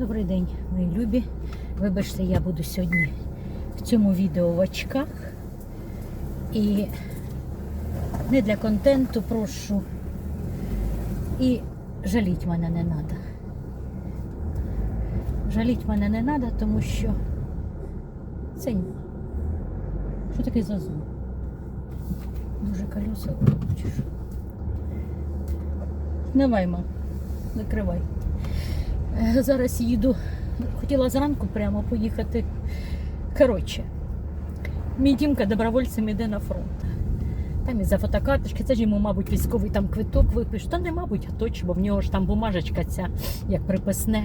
Добрий день, мої любі. Вибачте, я буду сьогодні в цьому відео в очках. І не для контенту прошу. І жаліть мене не треба. Жаліть мене не треба, тому що це. Що таке за звук? Дуже колеса? Давай, мам, накривай. Е, Зараз їду. Хотіла зранку прямо поїхати. Коротше, мій Дімка добровольцем іде на фронт. Там і за фотокарточки, це ж йому, мабуть, військовий там квиток випише. Та не, мабуть, а точно, бо в нього ж там бумажечка ця, як приписне.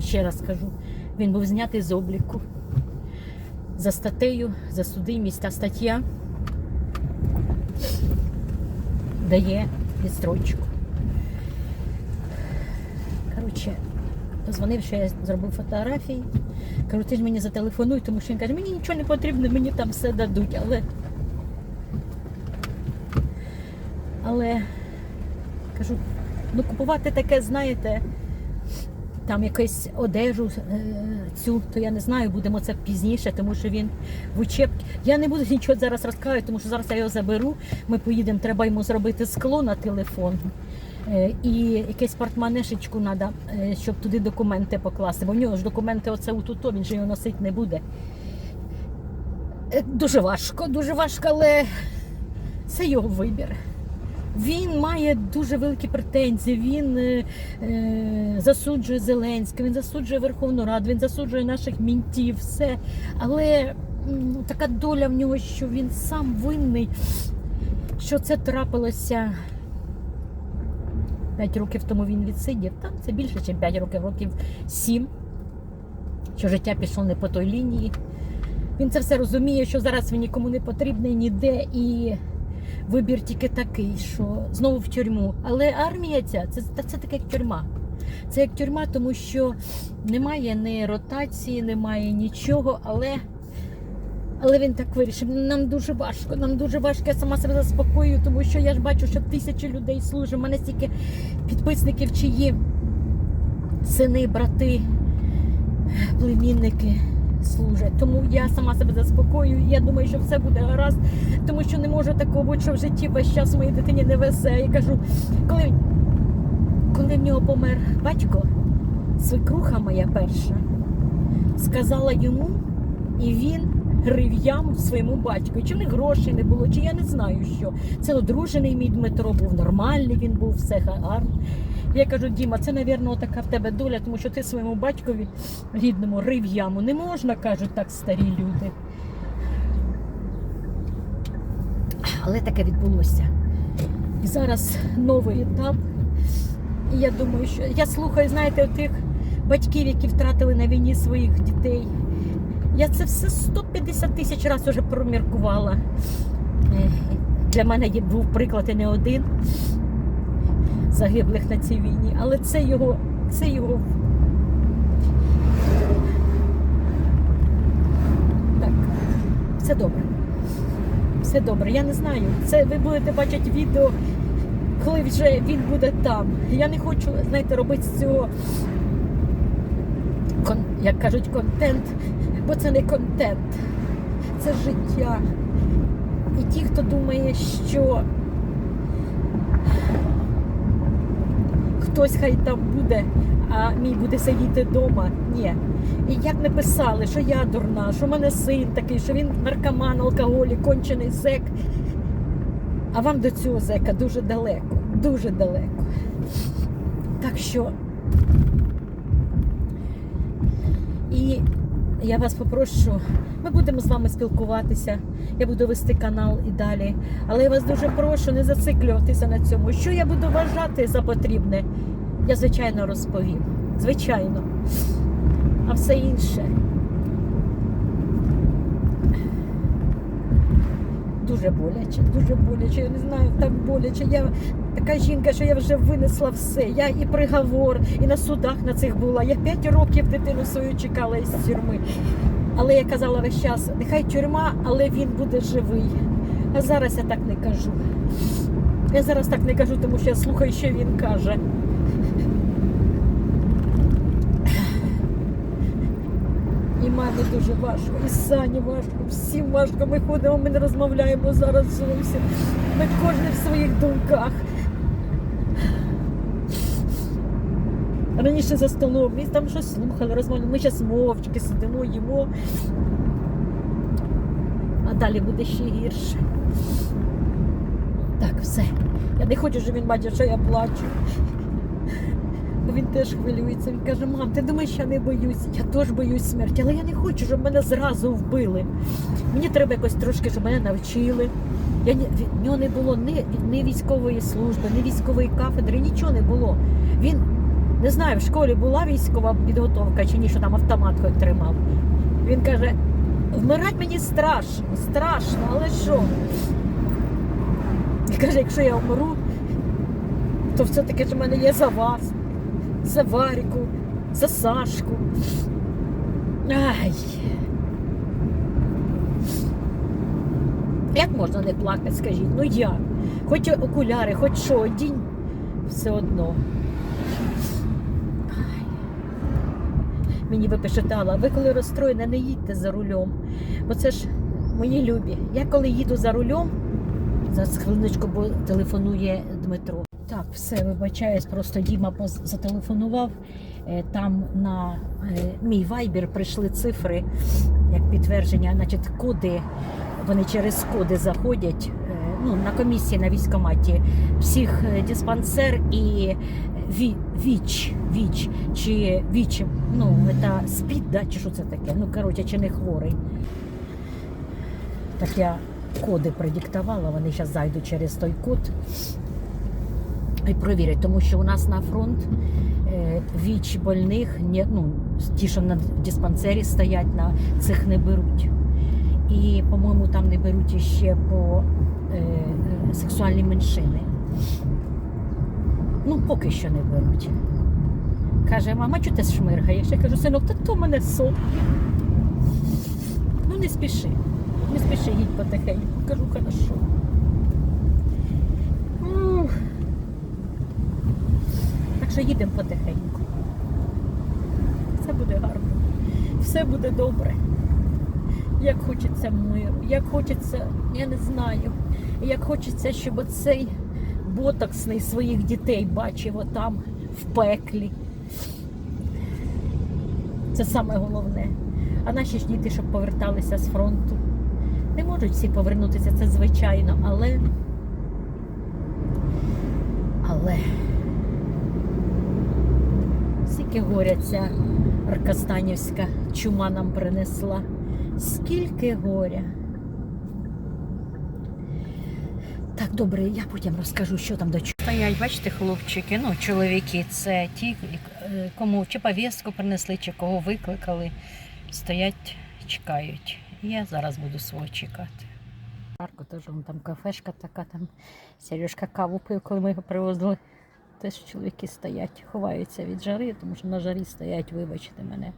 Ще раз кажу, він був знятий з обліку. За статтею, за судимість та стаття дає відстрочку. Коротше, позвонив, що я зробив фотографії. Кажу, ти ж мені зателефонуй, тому що він каже, мені нічого не потрібно, мені там все дадуть. Але, але кажу, ну купувати таке, знаєте, там якусь одежу е, цю, то я не знаю, будемо це пізніше, тому що він в учебці. Я не буду нічого зараз розказувати, тому що зараз я його заберу. Ми поїдемо, треба йому зробити скло на телефон. Е, І якесь портманешечку треба, щоб туди документи покласти. Бо в нього ж документи оце отут, він же його носити не буде. Е, Дуже важко, дуже важко, але це його вибір. Він має дуже великі претензії. Він е, е, засуджує Зеленського, він засуджує Верховну Раду, він засуджує наших мінтів, все. Але м, така доля в нього, що він сам винний, що це трапилося. 5 років тому він відсидів. Там це більше, ніж 5 років, років 7. Що життя пішло не по той лінії. Він це все розуміє, що зараз він нікому не потрібний ніде і вибір тільки такий, що знову в тюрму. Але армія ця це, це, таке як тюрма. Це як тюрма, тому що немає ні ротації, немає нічого, але. Але він так вирішив. Нам дуже важко, нам дуже важко. Я сама себе заспокоюю, тому що я ж бачу, що тисячі людей служать. У мене стільки підписників, чиї сини, брати, племінники служать. Тому я сама себе заспокоюю. Я думаю, що все буде гаразд, тому що не можу такого що в житті весь час моїй дитині не весе. Я кажу, коли, коли в нього помер батько, свекруха моя перша, сказала йому, і він грив яму своєму батьку. Чи них грошей не було, чи я не знаю що. Це одружений мій Дмитро був нормальний, він був все гарно. Я кажу, Діма, це, мабуть, така в тебе доля, тому що ти своєму батькові рідному рив яму. Не можна, кажуть так старі люди. Але таке відбулося. І зараз новий етап. І я думаю, що я слухаю, знаєте, тих батьків, які втратили на війні своїх дітей. Я це все 150 тисяч разів вже проміркувала. Е, Для мене був приклад і не один загиблих на цій війні, але це його, це його. Так, все добре. Все добре. Я не знаю. Це ви будете бачити відео, коли вже він буде там. Я не хочу, знаєте, робити з цього, як кажуть, контент, бо це не контент, це життя. І ті, хто думає, що хтось хай там буде, а мій буде сидіти вдома. Ні. І як не писали, що я дурна, що в мене син такий, що він наркоман, алкоголік, кончений зек. А вам до цього зека дуже далеко, дуже далеко. Так що. І я вас попрошу, ми будемо з вами спілкуватися. Я буду вести канал і далі. Але я вас дуже прошу не зациклюватися на цьому. Що я буду вважати за потрібне, я звичайно розповім. Звичайно. А все інше. Дуже боляче, дуже боляче. Я не знаю, так боляче. Я така жінка, що я вже винесла все. Я і приговор, і на судах на цих була. Я п'ять років дитину свою чекала із тюрми. Але я казала весь час, нехай тюрма, але він буде живий. А зараз я так не кажу. Я зараз так не кажу, тому що я слухаю, що він каже. І мамі дуже важко, і сані важко, всім важко. Ми ходимо, ми не розмовляємо зараз зовсім. Ми кожен в своїх думках. Раніше за столом, ми там щось слухали, розмовляли. Ми зараз мовчки сидимо, їмо. А далі буде ще гірше. Так, все. Я не хочу, щоб він бачив, що я плачу. Він теж хвилюється. Він каже, мам, ти думаєш, я не боюсь? Я теж боюсь смерті, але я не хочу, щоб мене зразу вбили. Мені треба якось трошки, щоб мене навчили. Я в нього не було ні, ні військової служби, ні військової кафедри, нічого не було. Він не знаю, в школі була військова підготовка чи ні, що там автомат хоч тримав. Він каже, вмирати мені страшно, страшно, але що? І каже, якщо я вмру, то все-таки ж в мене є за вас, за Варіку, за Сашку. Ай. Як можна не плакати, скажіть? Ну як? Хоч окуляри, хоч що, одінь, все одно. Мені ви Алла, ви коли розстроєна, не їдьте за рулем. Бо це ж мої любі. Я коли їду за рулем, зараз хвилиночку, бо телефонує Дмитро. Так, все, вибачаюсь, просто Діма зателефонував. Е, Там на е, мій вайбер прийшли цифри як підтвердження, значить, коди. Вони через коди заходять е, ну, на комісії на військкоматі. Всіх е, диспансер і ві, ВІЧ, ВІЧ чи ВІЧ, ну, це СПІД, да, чи що це таке? Ну, коротше, чи не хворий. Так я коди продиктувала, вони зараз зайдуть через той код і провірять, тому що у нас на фронт е, віч больних, ну, ті, що на диспансері стоять, на цих не беруть. І, по-моєму, там не беруть іще по е, е, сексуальні меншини. Ну, поки що не беруть. Каже, мама, чого ти шмиргаєш? Я кажу, синок, та то мене сон. Ну, не спіши. Не спіши, їдь потихеньку. Кажу, хорошо. Ух. Так що їдемо потихеньку. Все буде гарно. Все буде добре. Як хочеться миру, як хочеться, я не знаю, як хочеться, щоб оцей ботоксний своїх дітей бачив отам в пеклі. Це саме головне. А наші ж діти, щоб поверталися з фронту. Не можуть всі повернутися, це звичайно, але. Але. Скільки горя ця Аркастанівська чума нам принесла. Скільки горя. Так, добре, я потім розкажу, що там до чого. Стоять, бачите, хлопчики, ну, чоловіки, це ті, е, кому чи повістку принесли, чи кого викликали. Стоять, чекають. Я зараз буду свого чекати. Парку теж вон там кафешка така, там Сережка каву пив, коли ми його привозили. Теж чоловіки стоять, ховаються від жари, тому що на жарі стоять, вибачте мене.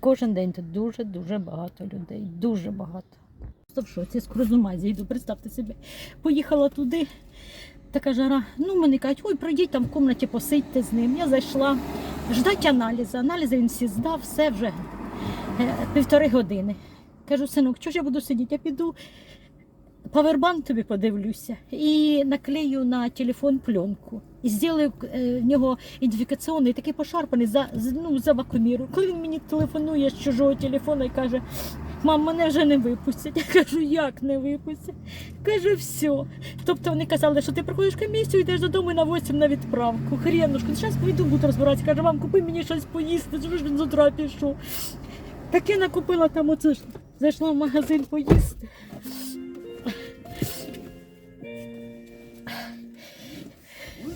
Кожен день тут дуже-дуже багато людей. Дуже багато. Просто в шоці, скоро з ума зійду, представте собі. Поїхала туди, така жара. Ну, мені кажуть, ой, пройдіть там в кімнаті, посидьте з ним. Я зайшла, ждать аналізи. Аналізи він всі здав, все вже е, півтори години. Кажу, синок, чого ж я буду сидіти? Я піду павербанк тобі подивлюся і наклею на телефон пленку. І зроблю е, в нього ідентифікаційний такий пошарпаний за, ну, за вакууміру. Коли він мені телефонує з чужого телефону і каже, мам, мене вже не випустять. Я кажу, як не випустять? Каже, все. Тобто вони казали, що ти проходиш комісію, йдеш додому і на 8 на відправку. Хренушку, зараз пойду буду розбиратися. Каже, вам купи мені щось поїсти, що ж він з утра пішов. Таке накупила там оце ж. Зайшла в магазин поїсти.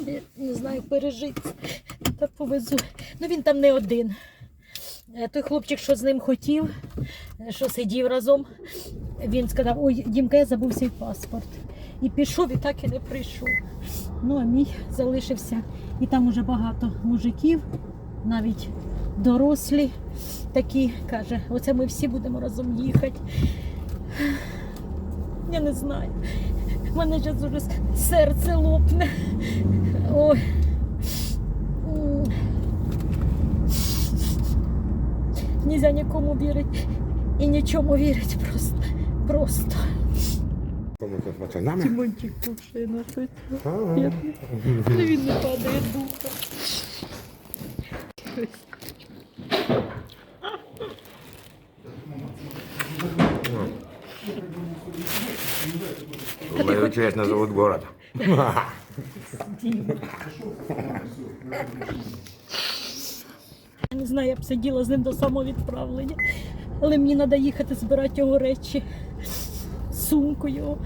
Я не знаю, пережити. Та повезу. Ну він там не один. Е, Той хлопчик, що з ним хотів, що сидів разом, він сказав, ой, Дімка, я забув свій паспорт. І пішов, і так і не прийшов. Ну, а мій залишився. І там уже багато мужиків, навіть дорослі такі, каже, оце ми всі будемо разом їхати. Я не знаю. У мене зараз уже серце лопне. Ой. Нельзя нікому вірити і нічому вірити просто. Просто. Тимончик кувшина, що це? Ага. Ну, Він не падає духа. Мою честь назовут город. Я не знаю, я б сиділа з ним до самовідправлення. Але мені треба їхати збирати його речі, сумку його.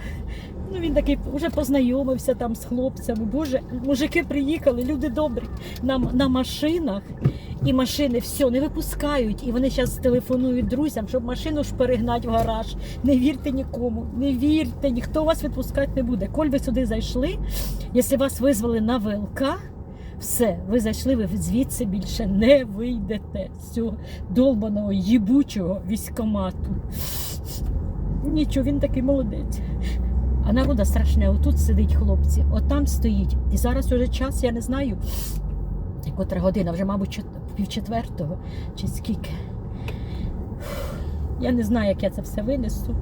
Ну, він такий вже познайомився там з хлопцями. Боже, мужики приїхали, люди добрі, на, на машинах. І машини все не випускають. І вони зараз телефонують друзям, щоб машину ж перегнати в гараж. Не вірте нікому, не вірте, ніхто вас відпускати не буде. Коль ви сюди зайшли, якщо вас визвали на ВЛК, все, ви зайшли, ви звідси більше не вийдете з цього долбаного їбучого військомату. Нічого, він такий молодець. А народа страшне, отут сидить хлопці, отам стоїть. І зараз уже час, я не знаю, котра година, вже, мабуть, пів четвертого чи скільки. Я не знаю, як я це все винесу.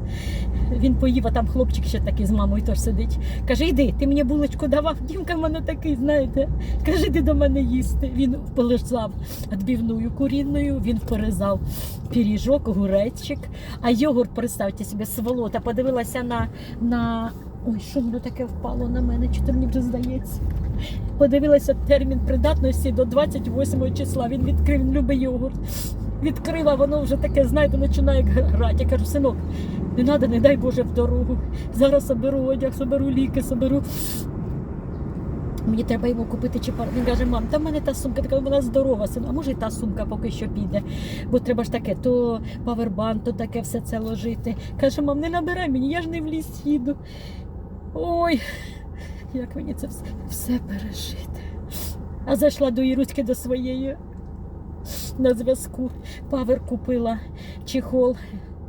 Він поїв, а там хлопчик ще такий з мамою теж сидить. Каже, йди, ти мені булочку давав. Дімка в мене такий, знаєте. Каже, йди до мене їсти. Він полежав відбивною курінною, він порізав пиріжок, гуречик. А йогурт, представте собі, сволота, подивилася на. на... Ой, що воно таке впало на мене, чи то мені вже здається. Подивилася термін придатності до 28 числа. Він відкрив, любить йогурт. Відкрив, а воно вже таке, знаєте, починає грати. Я кажу, синок, не треба, не дай Боже, в дорогу. Зараз соберу одяг, соберу ліки, соберу. Мені треба йому купити чи пар. Він каже, мам, та в мене та сумка, така вона здорова, син. А може і та сумка поки що піде. Бо треба ж таке, то павербанк, то таке все це ложити. Каже, мам, не набирай мені, я ж не в ліс їду. Ой, як мені це все, все пережити. А зайшла до Іруськи до своєї на зв'язку. Павер купила чехол.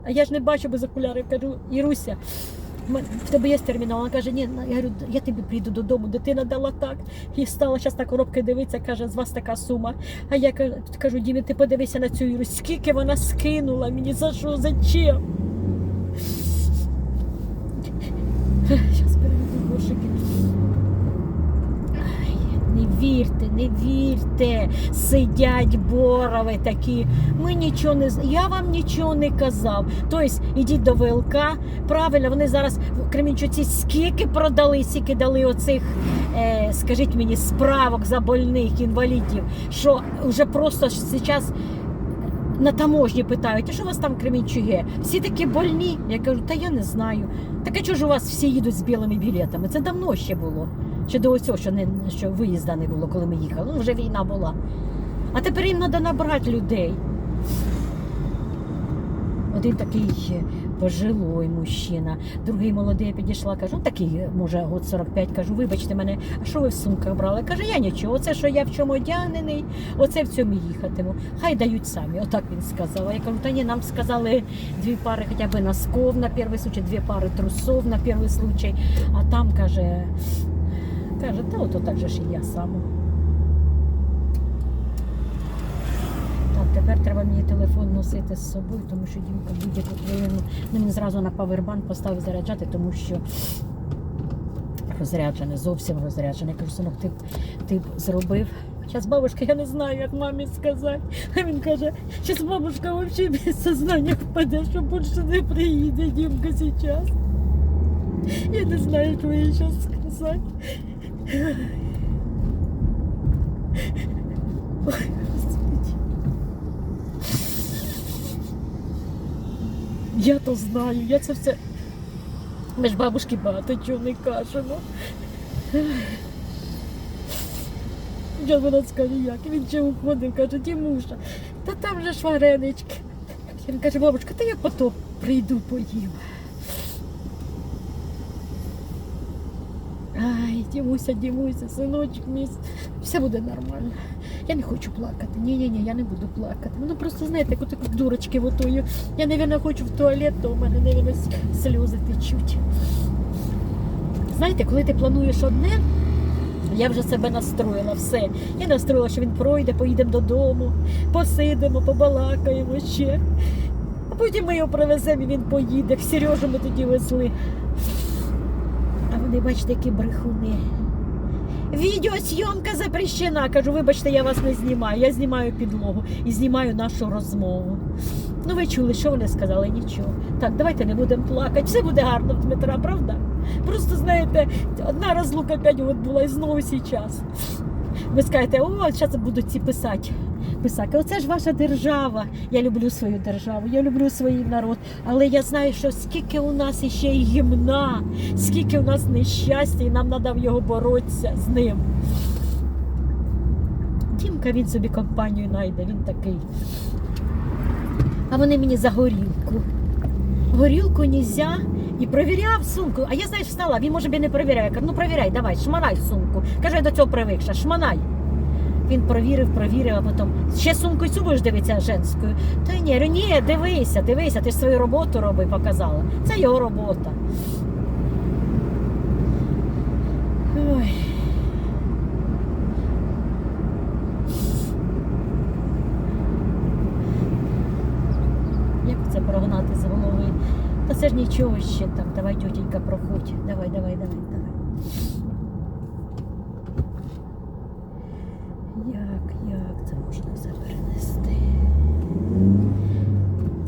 А я ж не бачу без окулярів. Кажу, Іруся, в тебе є термінал? Вона каже, ні, я говорю, я тобі прийду додому. Дитина дала так. І стала зараз на коробки дивитися, каже, з вас така сума. А я кажу, кажу Дімі, ти подивися на цю Іру, скільки вона скинула мені, за що, за чим? Зараз переведу грошики. Ай, Не вірте, не вірте, сидять борови такі. Ми нічого не я вам нічого не казав. Тобто ідіть до ВЛК. Правильно, вони зараз в Кремінчуці скільки продали, скільки дали оцих, е, скажіть мені, справок за больних інвалідів, що вже просто зараз на таможні питають, а що у вас там Кремінчуге? Всі такі больні. Я кажу, та я не знаю. Так а чого ж у вас всі їдуть з білими білетами? Це давно ще було. Ще до цього, що, що виїзда не було, коли ми їхали. Ну, вже війна була. А тепер їм треба набрати людей. Один такий е, пожилой мужчина, другий молодий підійшла, кажу, ну такий, може, год 45, кажу, вибачте мене, а що ви в сумках брали? Каже, я нічого, оце, що я в чому одягнений, оце в цьому їхатиму. Хай дають самі, отак він сказав. Я кажу, та ні, нам сказали дві пари хоча б носков на перший случай, дві пари трусов на перший случай, а там каже, каже, та ото так же ж і я сама. Так, тепер треба мені телефон носити з собою, тому що Дімка будь-яку хвилину. Ну, він зразу на павербанк поставив заряджати, тому що розряджене, зовсім розряджене. Я кажу, синок, ти, ти зробив. Зараз бабушка, я не знаю, як мамі сказати. А він каже, зараз бабушка взагалі без сознання впаде, що більше не приїде Дімка зараз. Я не знаю, що їй зараз сказати. Ой, Господи. Я то знаю, я це все. Ми ж бабушки багато чого не кажемо. Я вона скаже, як він ще уходив, каже, Тімуша, та там же ж варенички. Він каже, бабушка, та я потім прийду поїм. Ай, Дімуся, Дімуся, синочок мій, все буде нормально. Я не хочу плакати. Ні, ні, ні, я не буду плакати. Ну просто знаєте, як отак дурочки отою. Я, навірно, хочу в туалет, то у мене, с- сльози течуть. Знаєте, коли ти плануєш одне, Я вже себе настроїла, все. Я настроїла, що він пройде, поїдемо додому, посидимо, побалакаємо ще. А потім ми його привеземо і він поїде. Сережу ми тоді везли. Вони, бачите, які брехуни. Відеосйомка запрещена. Кажу, вибачте, я вас не знімаю. Я знімаю підлогу і знімаю нашу розмову. Ну, ви чули, що вони сказали? Нічого. Так, давайте не будемо плакати. Все буде гарно Дмитра, правда? Просто знаєте, одна розлука 5 років була і знову час. Ви скажете, о, зараз будуть ці писати. Писати, оце ж ваша держава. Я люблю свою державу, я люблю свій народ. Але я знаю, що скільки у нас іще й гімна, скільки у нас нещастя, і нам треба в його боротися з ним. Дімка він собі компанію знайде, він такий. А вони мені за горілку. Горілку нельзя. І провіряв сумку. А я, знаєш, встала, він може б не перевіряє. Я кажу, ну провіряй, давай, шманай сумку. Каже, я до цього привикша, шманай. Він провірив, провірив, а потім ще сумку цю будеш дивитися женською. Та ні, ні, дивися, дивися, ти ж свою роботу роби, показала. Це його робота. Ой. Як це прогнати з голови? Та це ж нічого ще там. Давай, тітенька, проходь. Давай, давай, давай, давай. Як, як це можна все перенести?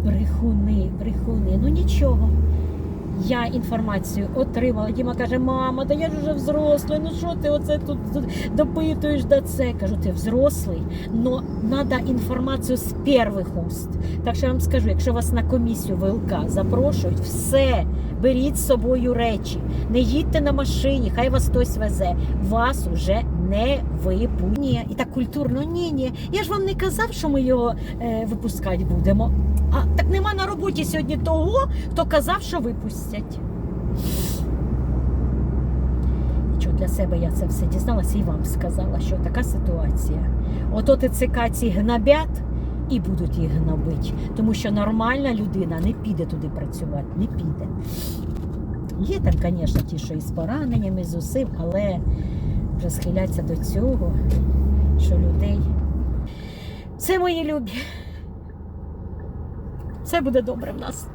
Брехуни, брехуни. Ну нічого. Я інформацію отримала. Діма каже, мама, та я ж вже взрослий, ну що ти оце тут допитуєш до це? Кажу, ти взрослий, але треба інформацію з перших уст. Так що я вам скажу, якщо вас на комісію ВЛК запрошують, все, беріть з собою речі, не їдьте на машині, хай вас хтось везе. Вас уже не випустять. І так культурно, ні, ні. Я ж вам не казав, що ми його е, випускати будемо. А так нема на роботі сьогодні того, хто казав, що випустять. Нічого для себе я це все дізналася і вам сказала, що така ситуація. Ото ТЦК ці гнобять і будуть їх гнобити. Тому що нормальна людина не піде туди працювати, не піде. Є там, звісно, ті, що із пораненнями, з усім, але вже схиляться до цього, що людей. Це мої любі. Все буде добре в нас.